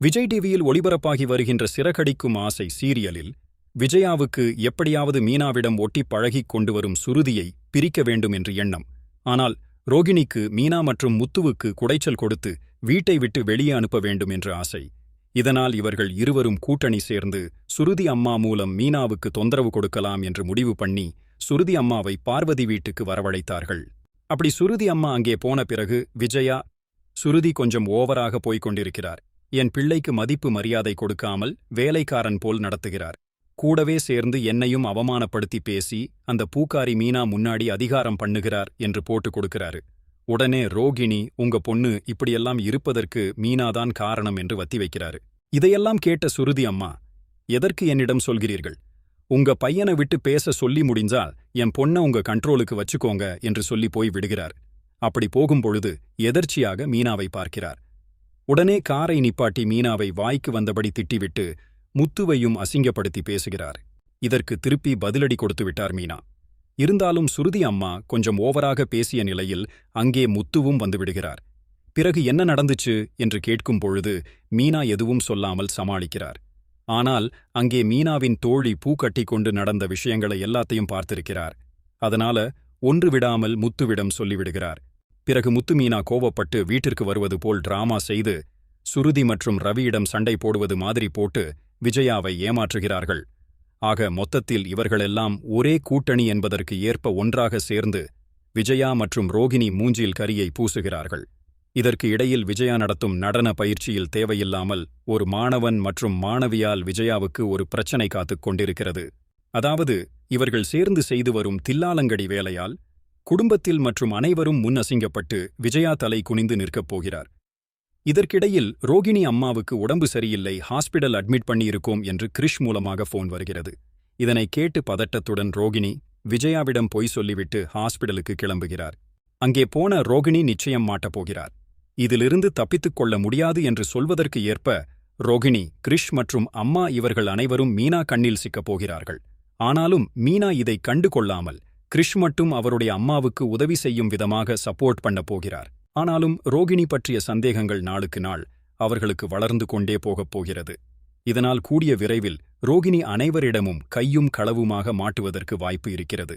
விஜய் டிவியில் ஒளிபரப்பாகி வருகின்ற சிறகடிக்கும் ஆசை சீரியலில் விஜயாவுக்கு எப்படியாவது மீனாவிடம் ஒட்டி பழகிக் கொண்டு வரும் சுருதியை பிரிக்க வேண்டும் என்று எண்ணம். ஆனால் ரோகிணிக்கு மீனா மற்றும் முத்துவுக்கு குடைச்சல் கொடுத்து வீட்டை விட்டு வெளியே அனுப்ப வேண்டும் என்று ஆசை. இதனால் இவர்கள் இருவரும் கூட்டணி சேர்ந்து சுருதி அம்மா மூலம் மீனாவுக்கு தொந்தரவு கொடுக்கலாம் என்று முடிவு பண்ணி சுருதி அம்மாவை பார்வதி வீட்டுக்கு வரவழைத்தார்கள். அப்படி சுருதி அம்மா அங்கே போன பிறகு விஜயா சுருதி கொஞ்சம் ஓவராக போய்க் கொண்டிருக்கிறார். என் பிள்ளைக்கு மதிப்பு மரியாதை கொடுக்காமல் வேலைக்காரன் போல் நடத்துகிறார். கூடவே சேர்ந்து என்னையும் அவமானப்படுத்தி பேசி அந்த பூக்காரி மீனா முன்னாடி அதிகாரம் பண்ணுகிறார் என்று போட்டு கொடுக்கிறாரு. உடனே ரோகிணி உங்க பொண்ணு இப்படியெல்லாம் இருப்பதற்கு மீனாதான் காரணம் என்று வத்தி வைக்கிறாரு. இதையெல்லாம் கேட்ட சுருதி அம்மா எதற்கு என்னிடம் சொல்கிறீர்கள்? உங்க பையனை விட்டு பேச சொல்லி முடிஞ்சால் என் பொண்ண உங்க கண்ட்ரோலுக்கு வச்சுக்கோங்க என்று சொல்லி போய் விடுகிறார். அப்படி போகும்பொழுது எதர்ச்சியாக மீனாவை பார்க்கிறார். உடனே காரை நிப்பாட்டி மீனாவை வாய்க்கு வந்தபடி திட்டிவிட்டு முத்துவையும் அசிங்கப்படுத்தி பேசுகிறார். இதற்கு திருப்பி பதிலடி கொடுத்து விட்டார் மீனா. இருந்தாலும் சுருதி அம்மா கொஞ்சம் ஓவராக பேசிய நிலையில் அங்கே முத்துவும் வந்துவிடுகிறார் பிறகு என்ன நடந்துச்சு என்று கேட்கும் பொழுது மீனா எதுவும் சொல்லாமல் சமாளிக்கிறார். ஆனால் அங்கே மீனாவின் தோழி பூ கட்டிக் கொண்டு நடந்த விஷயங்களை எல்லாத்தையும் பார்த்திருக்கிறார். அதனால ஒன்று விடாமல் முத்துவிடம் சொல்லிவிடுகிறார். பிறகு முத்துமீனா கோவப்பட்டு வீட்டிற்கு வருவது போல் டிராமா செய்து சுருதி மற்றும் ரவியிடம் சண்டை போடுவது மாதிரி போட்டு விஜயாவை ஏமாற்றுகிறார்கள். ஆக மொத்தத்தில் இவர்களெல்லாம் ஒரே கூட்டணி என்பதற்கு ஏற்ப ஒன்றாக சேர்ந்து விஜயா மற்றும் ரோகிணி மூஞ்சில் கரியை பூசுகிறார்கள். இதற்கு இடையில் விஜயா நடத்தும் நடன பயிற்சியில் தேவையில்லாமல் ஒரு மாணவன் மற்றும் மாணவியால் விஜயாவுக்கு ஒரு பிரச்சனை காத்துக் கொண்டிருக்கிறது. அதாவது இவர்கள் சேர்ந்து செய்து வரும் தில்லாலங்கடி வேலையால் குடும்பத்தில் மற்றும் அனைவரும் முன் அசிங்கப்பட்டு விஜயா தலை குனிந்து நிற்கப் போகிறார். இதற்கிடையில் ரோகிணி அம்மாவுக்கு உடம்பு சரியில்லை ஹாஸ்பிடல் அட்மிட் பண்ணியிருக்கோம் என்று கிரிஷ் மூலமாக ஃபோன் வருகிறது. இதனை கேட்டு பதட்டத்துடன் ரோகிணி விஜயாவிடம் பொய் சொல்லிவிட்டு ஹாஸ்பிடலுக்கு கிளம்புகிறார். அங்கே போன ரோகிணி நிச்சயம் மாட்டப் போகிறார். இதிலிருந்து தப்பித்துக் கொள்ள முடியாது என்று சொல்வதற்கு ஏற்ப ரோகிணி கிரிஷ் மற்றும் அம்மா இவர்கள் அனைவரும் மீனா கண்ணில் சிக்கப் போகிறார்கள். ஆனாலும் மீனா இதை கண்டு கொள்ளாமல் கிரிஷ் மட்டும் அவருடைய அம்மாவுக்கு உதவி செய்யும் விதமாக சப்போர்ட் பண்ணப் போகிறார். ஆனாலும் ரோகிணி பற்றிய சந்தேகங்கள் நாளுக்கு நாள் அவர்களுக்கு வளர்ந்து கொண்டே போகப் போகிறது. இதனால் கூடிய விரைவில் ரோகிணி அனைவரிடமும் கையும் களவுமாக மாட்டுவதற்கு வாய்ப்பு இருக்கிறது.